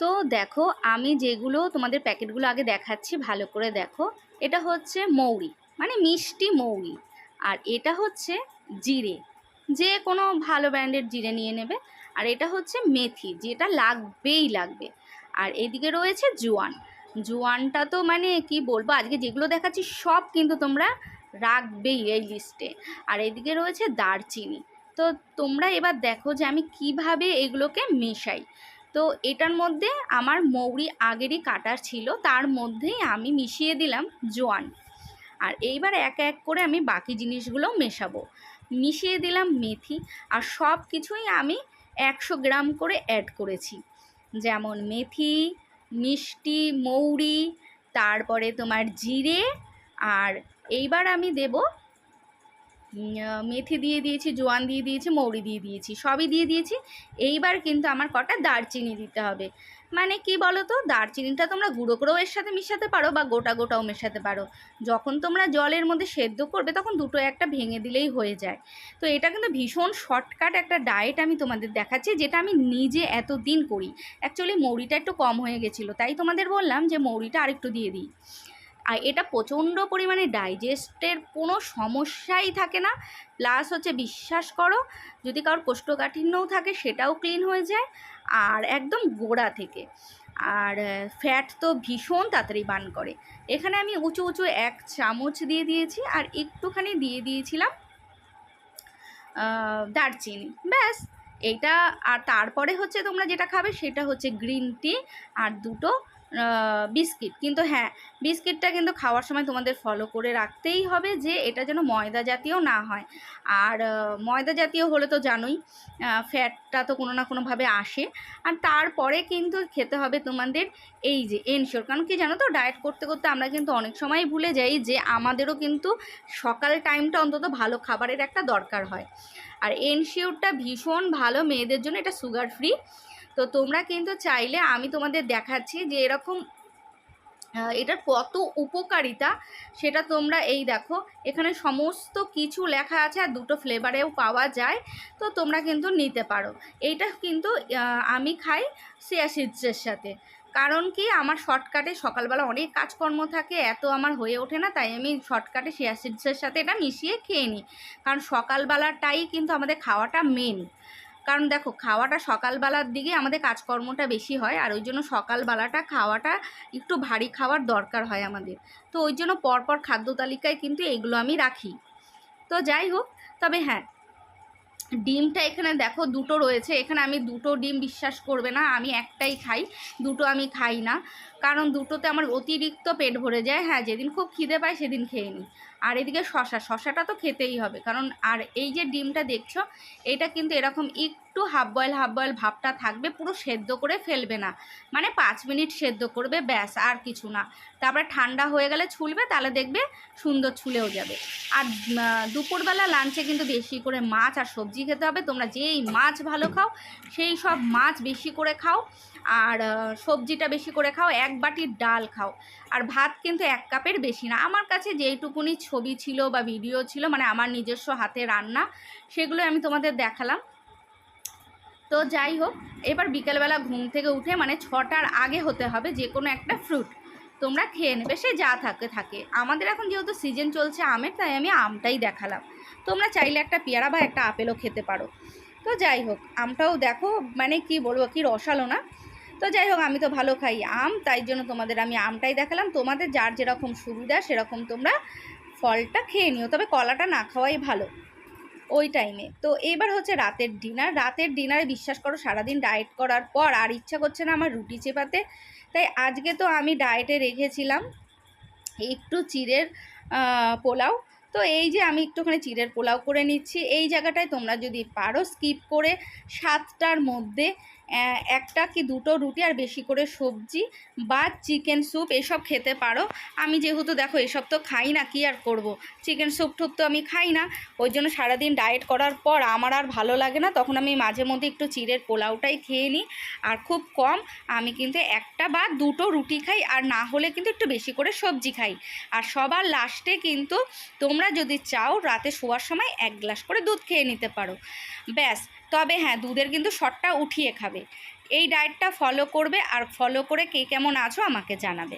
তো দেখো, আমি যেগুলো তোমাদের প্যাকেটগুলো আগে দেখাচ্ছি, ভালো করে দেখো। এটা হচ্ছে মৌরি মানে মিষ্টি মৌরি। আর এটা হচ্ছে জিরে। যে কোনো ভালো ব্র্যান্ডের জিরে নিয়ে নেবে। আর এটা হচ্ছে মেথি, যেটা লাগবেই লাগবে। আর এদিকে রয়েছে জোয়ান। জোয়ানটা তো মানে কি বলব, আজকে যেগুলো দেখাচ্ছি সব কিন্তু তোমরা রাখবেই এই লিস্টে। আর এদিকে রয়েছে দারচিনি। তো তোমরা এবার দেখো যে আমি কীভাবে এগুলোকে মেশাই। তো এটার মধ্যে আমার মৌরি আগেরই কাটার ছিল, তার মধ্যেই আমি মিশিয়ে দিলাম জোয়ান। আর এইবার এক এক করে আমি বাকি জিনিসগুলো মেশাবো। মিশিয়ে দিলাম মেথি আর সব কিছুই আমি একশো গ্রাম করে অ্যাড করেছি। যেমন মেথি, মিষ্টি, মৌরি, তারপরে তোমার জিরে, আর এইবার আমি দেব মেথি দিয়ে দিয়েছি, জোয়ান দিয়ে দিয়েছি, মৌরি দিয়ে দিয়েছি, সবই দিয়ে দিয়েছি। এইবার কিন্তু আমার কটা দারচিনি দিতে হবে। মানে কি বলো তো দারচিনিটা তোমরা গুঁড়ো করেও এর সাথে মিশাতে পারো বা গোটা গোটাও মেশাতে পারো। যখন তোমরা জলের মধ্যে সেদ্ধ করবে, তখন দুটো একটা ভেঙে দিলেই হয়ে যায়। তো এটা কিন্তু ভীষণ শর্টকাট একটা ডায়েট আমি তোমাদের দেখাচ্ছি, যেটা আমি নিজে এত দিন করি। অ্যাকচুয়ালি মৌরিটা একটু কম হয়ে গেছিল, তাই তোমাদের বললাম যে মৌরিটা আরেকটু দিয়ে দিই। আর এটা প্রচণ্ড পরিমাণে ডাইজেস্টের কোনো সমস্যাই থাকে না। প্লাস হচ্ছে বিশ্বাস করো, যদি কারোর কোষ্ঠকাঠিন্যও থাকে সেটাও ক্লিন হয়ে যায়, আর একদম গোড়া থেকে। আর ফ্যাট তো ভীষণ তাড়াতাড়ি বার্ন করে। এখানে আমি উঁচু উঁচু এক চামচ দিয়ে দিয়েছি, আর একটুখানি দিয়ে দিয়েছিলাম দারচিনি। ব্যাস এইটা আর তারপরে হচ্ছে তোমরা যেটা খাবে সেটা হচ্ছে গ্রিন টি আর দুটো বিস্কিট। কিন্তু হ্যাঁ বিস্কিটটা কিন্তু খাওয়ার সময় তোমাদের ফলো করে রাখতেই হবে যে এটা যেন ময়দা জাতীয় না হয়। আর ময়দা জাতীয় হলে তো জানোই ফ্যাটটা তো কোনো না কোনোভাবে আসে। আর তারপরে কিন্তু খেতে হবে তোমাদের এই যে এনশিওর কারণ কি জানো তো ডায়েট করতে করতে আমরা কিন্তু অনেক সময় ভুলে যাই যে আমাদেরও কিন্তু সকাল টাইমটা অন্তত ভালো খাবারের একটা দরকার হয়। আর এনশিওরটা ভীষণ ভালো মেয়েদের জন্য, এটা সুগার ফ্রি তো তোমরা কিন্তু চাইলে আমি তোমাদের দেখাচ্ছি যে এরকম এটার কত উপকারিতা সেটা তোমরা এই দেখো, এখানে সমস্ত কিছু লেখা আছে আর দুটো ফ্লেভারেও পাওয়া যায়, তো তোমরা কিন্তু নিতে পারো। এইটা কিন্তু আমি খাই সিয়া সিডসের সাথে। কারণ কি আমার শর্টকাটে সকালবেলা অনেক কাজকর্ম থাকে, এত আমার হয়ে ওঠে না, তাই আমি শর্টকাটে সিয়া সিডসের সাথে এটা মিশিয়ে খেয়ে নিই। কারণ সকালবেলাটাই কিন্তু আমাদের খাওয়াটা মেন কারণ দেখো, খাওয়াটা সকালবেলার দিকে আমাদের কাজকর্মটা বেশি হয় আর ওই জন্য সকালবেলাটা খাওয়াটা একটু ভারী খাওয়ার দরকার হয় আমাদের। তো ওই জন্য পরপর খাদ্য তালিকায় কিন্তু এগুলো আমি রাখি। তো যাই হোক, তবে হ্যাঁ ডিমটা এখানে দেখো দুটো রয়েছে। এখানে আমি দুটো ডিম বিশ্বাস করবে না, আমি একটাই খাই, দুটো আমি খাই না। কারণ দুটোতে আমার অতিরিক্ত পেট ভরে যায়। হ্যাঁ যেদিন খুব খিদে পায় সেদিন খেয়ে নিই। আর এদিকে শশা, শশাটা তো খেতেই হবে। কারণ আর এই যে ডিমটা দেখছ, এটা কিন্তু এরকম একটু হাফ বয়েল হাফ বয়েল ভাবটা থাকবে, পুরো সেদ্ধ করে ফেলবে না। মানে পাঁচ মিনিট সেদ্ধ করবে, ব্যাস, আর কিছু না। তারপরে ঠান্ডা হয়ে গেলে ছুলবে, তাহলে দেখবে সুন্দর ছুলেও যাবে। আর দুপুরবেলা লাঞ্চে কিন্তু বেশি করে মাছ আর সবজি খেতে হবে। তোমরা যেই মাছ ভালো খাও, সেই সব মাছ বেশি করে খাও। আর সবজিটা বেশি করে খাও, এক বাটির ডাল খাও। আর ভাত কিন্তু এক কাপের বেশি না। আমার কাছে যেইটুকুনি ছবি ছিল বা ভিডিও ছিল মানে আমার নিজস্ব হাতে রান্না সেগুলো আমি তোমাদের দেখালাম। তো যাই হোক, এবার বিকেলবেলা ঘুম থেকে উঠে মানে ছটার আগে হতে হবে যে কোনো একটা ফ্রুট। তোমরা খেয়ে নেবে, সে যা থাকে থাকে। আমাদের এখন যেহেতু সিজন চলছে আমের, তাই আমি আমটাই দেখালাম। তোমরা চাইলে একটা পেয়ারা বা একটা আপেলও খেতে পারো। তো যাই হোক, আমটাও দেখো মানে কি বলব, কি রসালো না? তো যাই হোক আমি তো ভালো খাই আম তাই জন্য তোমাদের আমি আমটাই দেখালাম। তোমাদের যার যেরকম সুবিধা সেরকম তোমরা ফলটা খেয়ে নিও। তবে কলাটা না খাওয়াই ভালো ওই টাইমে তো এবার হচ্ছে রাতের ডিনার রাতের ডিনারে বিশ্বাস করো সারাদিন ডায়েট করার পর আর ইচ্ছা করছে না আমার রুটি চেপাতে। তাই আজকে তো আমি ডায়েটে রেখেছিলাম একটু আহ, পোলাও। তো এই যে আমি একটুখানি চিড়ের পোলাও করে নিচ্ছি। এই জায়গাটায় তোমরা যদি পারো স্কিপ করে সাতটার মধ্যে একটা কি দুটো রুটি আর বেশি করে সবজি বা চিকেন স্যুপ এসব খেতে পারো। আমি যেহেতু দেখো এসব তো খাই না, কি আর করব? চিকেন স্যুপ টুপ তো আমি খাই না। ওই জন্য সারাদিন ডায়েট করার পর আমার আর ভালো লাগে না। তখন আমি মাঝে মধ্যে একটু চিড়ের পোলাওটাই খেয়ে নিই। আর খুব কম আমি কিন্তু একটা বা দুটো রুটি খাই। আর না হলে কিন্তু একটু বেশি করে সবজি খাই। আর সবার লাস্টে কিন্তু তোমরা যদি চাও রাতে শোয়ার সময় এক গ্লাস করে দুধ খেয়ে নিতে পারো। ব্যাস, তবে হ্যাঁ দুধের কিন্তু শটটা উঠিয়ে খাবে। এই ডায়েটটা ফলো করবে আর ফলো করে কে কেমন আছো আমাকে জানাবে।